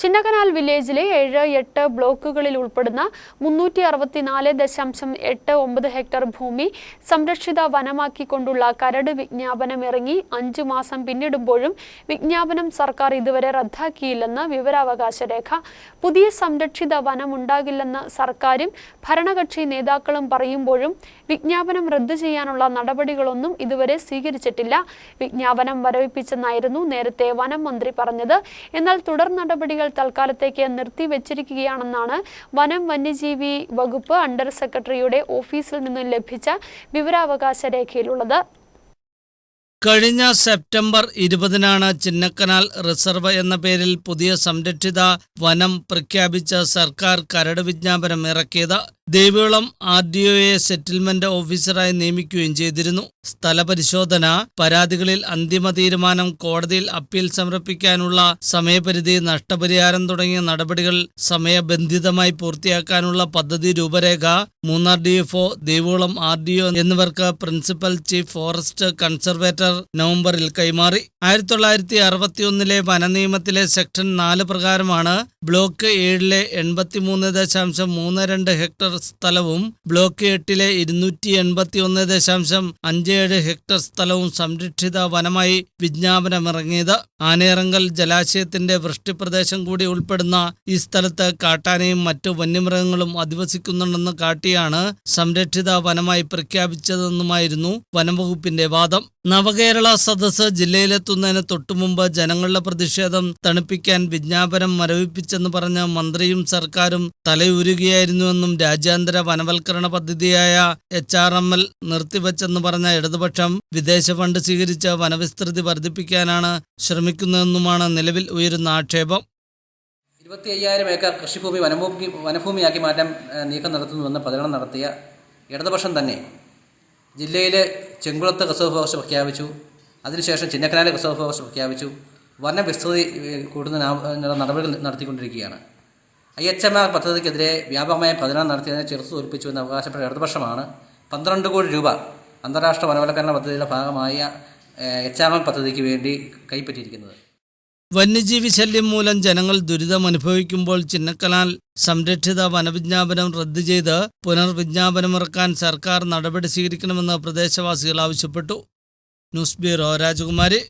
ചിന്നക്കനാൽ വില്ലേജിലെ ഏഴ് എട്ട് ബ്ലോക്കുകളിൽ ഉൾപ്പെടുന്ന മുന്നൂറ്റി അറുപത്തിനാല് ദശാംശം എട്ട് ഒമ്പത് ഹെക്ടർ ഭൂമി സംരക്ഷിത വനമാക്കിക്കൊണ്ടുള്ള കരട് വിജ്ഞാപനം ഇറങ്ങി അഞ്ചു മാസം പിന്നിടുമ്പോഴും വിജ്ഞാപനം സർക്കാർ ഇതുവരെ റദ്ദാക്കിയില്ലെന്ന് വിവരാവകാശ രേഖ. പുതിയ സംരക്ഷിത വനമുണ്ടാകില്ലെന്ന് സർക്കാരും ഭരണകക്ഷി നേതാക്കളും പറയുമ്പോഴും വിജ്ഞാപനം റദ്ദു ചെയ്യാനുള്ള നടപടികളൊന്നും ഇതുവരെ സ്വീകരിച്ചിട്ടില്ല. വിജ്ഞാപനം വരവിപ്പിച്ചെന്നായിരുന്നു നേരത്തെ വനം മന്ത്രി പറഞ്ഞത്. എന്നാൽ തുടർ നടപടികൾ തൽക്കാലത്തേക്ക് നിർത്തിവെച്ചിരിക്കുകയാണെന്നാണ് വനം വന്യജീവി വകുപ്പ് അണ്ടർ സെക്രട്ടറിയുടെ ഓഫീസിൽ നിന്നും ലഭിച്ച വിവരാവകാശ രേഖയിലുള്ളത്. കഴിഞ്ഞ സെപ്റ്റംബർ ഇരുപതിനാണ് ചിന്നക്കനാൽ റിസർവ് എന്ന പേരിൽ പുതിയ സംരക്ഷിത വനം പ്രഖ്യാപിച്ച സർക്കാർ കരട് വിജ്ഞാപനം ഇറക്കിയത്. ദേവികുളം ആർ ഡി ഒയെ സെറ്റിൽമെന്റ് ഓഫീസറായി നിയമിക്കുകയും ചെയ്തിരുന്നു. സ്ഥലപരിശോധന പരാതികളിൽ അന്തിമ തീരുമാനം കോടതിയിൽ അപ്പീൽ സമർപ്പിക്കാനുള്ള സമയപരിധി നഷ്ടപരിഹാരം തുടങ്ങിയ നടപടികൾ സമയബന്ധിതമായി പൂർത്തിയാക്കാനുള്ള പദ്ധതി രൂപരേഖ Munnar D F Devikulam R D O എന്നിവർക്ക് പ്രിൻസിപ്പൽ ചീഫ് ഫോറസ്റ്റ് കൺസർവേറ്റർ നവംബറിൽ കൈമാറി. ആയിരത്തി തൊള്ളായിരത്തി അറുപത്തിയൊന്നിലെ വനനിയമത്തിലെ സെക്ഷൻ നാല് പ്രകാരമാണ് ബ്ലോക്ക് ഏഴിലെ എൺപത്തിമൂന്ന് ദശാംശം മൂന്ന് രണ്ട് ഹെക്ടർ സ്ഥലവും ബ്ലോക്ക് എട്ടിലെ ഇരുന്നൂറ്റി എൺപത്തി ഒന്ന് ദശാംശം അഞ്ച് ഏഴ് ഹെക്ടർ സ്ഥലവും സംരക്ഷിത വനമായി വിജ്ഞാപനമിറങ്ങിയത്. ആനയിറങ്കൽ ജലാശയത്തിന്റെ വൃഷ്ടിപ്രദേശം കൂടി ഉൾപ്പെടുന്ന ഈ സ്ഥലത്ത് കാട്ടാനയും മറ്റു വന്യമൃഗങ്ങളും അധിവസിക്കുന്നുണ്ടെന്ന് കാട്ടിയാണ് സംരക്ഷിത വനമായി പ്രഖ്യാപിച്ചതെന്നുമായിരുന്നു വനംവകുപ്പിന്റെ വാദം. നവകേരള സദസ്സ് ജില്ലയിലെത്തുന്നതിന് തൊട്ടുമുമ്പ് ജനങ്ങളുടെ പ്രതിഷേധം തണുപ്പിക്കാൻ വിജ്ഞാപനം മരവിപ്പിച്ചെന്ന് പറഞ്ഞ മന്ത്രിയും സർക്കാരും തലയൂരുകയായിരുന്നുവെന്നും രാജ്യാന്തര വനവൽക്കരണ പദ്ധതിയായ എച്ച് ആർ എം എൽ നിർത്തിവെച്ചെന്ന് പറഞ്ഞ ഇടതുപക്ഷം വിദേശ ഫണ്ട് സ്വീകരിച്ച് വനവിസ്തൃതി വർദ്ധിപ്പിക്കാനാണ് ശ്രമിക്കുന്നതെന്നുമാണ് നിലവിൽ ഉയരുന്ന ആക്ഷേപം. ഇരുപത്തി അയ്യായിരം ഏക്കർ കൃഷിഭൂമി വനഭൂമി വനഭൂമിയാക്കി മാറ്റാൻ നീക്കം നടത്തുന്നുവെന്ന് പ്രചരണം നടത്തിയ ഇടതുപക്ഷം തന്നെ ജില്ലയിലെ ചെങ്കുളത്ത് ഫോറസ്റ്റ് പ്രഖ്യാപിച്ചു. അതിനുശേഷം ചിന്നക്കനാല് റിസർവ് ഫോറസ്റ്റ് പ്രഖ്യാപിച്ചു. വന വിസ്തൃതി കൂടുന്ന നടപടികൾ നടത്തിക്കൊണ്ടിരിക്കുകയാണ്. ഐ എച്ച് എം ആർ പദ്ധതിക്കെതിരെ വ്യാപകമായ പ്രചരണം നടത്തിയതിനെ ചെറുത്തു തോൽപ്പിച്ചുവെന്ന് അവകാശപ്പെട്ട ഇടതുപക്ഷമാണ്. പന്ത്രണ്ട് കോടി രൂപ അന്താരാഷ്ട്ര വനവൽക്കരണ പദ്ധതിയുടെ ഭാഗമായ എച്ച് ആർ പദ്ധതിക്ക് വേണ്ടി കൈപ്പറ്റിയിരിക്കുന്നത്. വന്യജീവി ശല്യം മൂലം ജനങ്ങൾ ദുരിതം അനുഭവിക്കുമ്പോൾ ചിന്നക്കനാൽ സംരക്ഷിത വനവിജ്ഞാപനം റദ്ദു ചെയ്ത് പുനർവിജ്ഞാപനമിറക്കാൻ സർക്കാർ നടപടി സ്വീകരിക്കണമെന്ന് പ്രദേശവാസികൾ ആവശ്യപ്പെട്ടു. ന്യൂസ് ബ്യൂറോ രാജകുമാരി.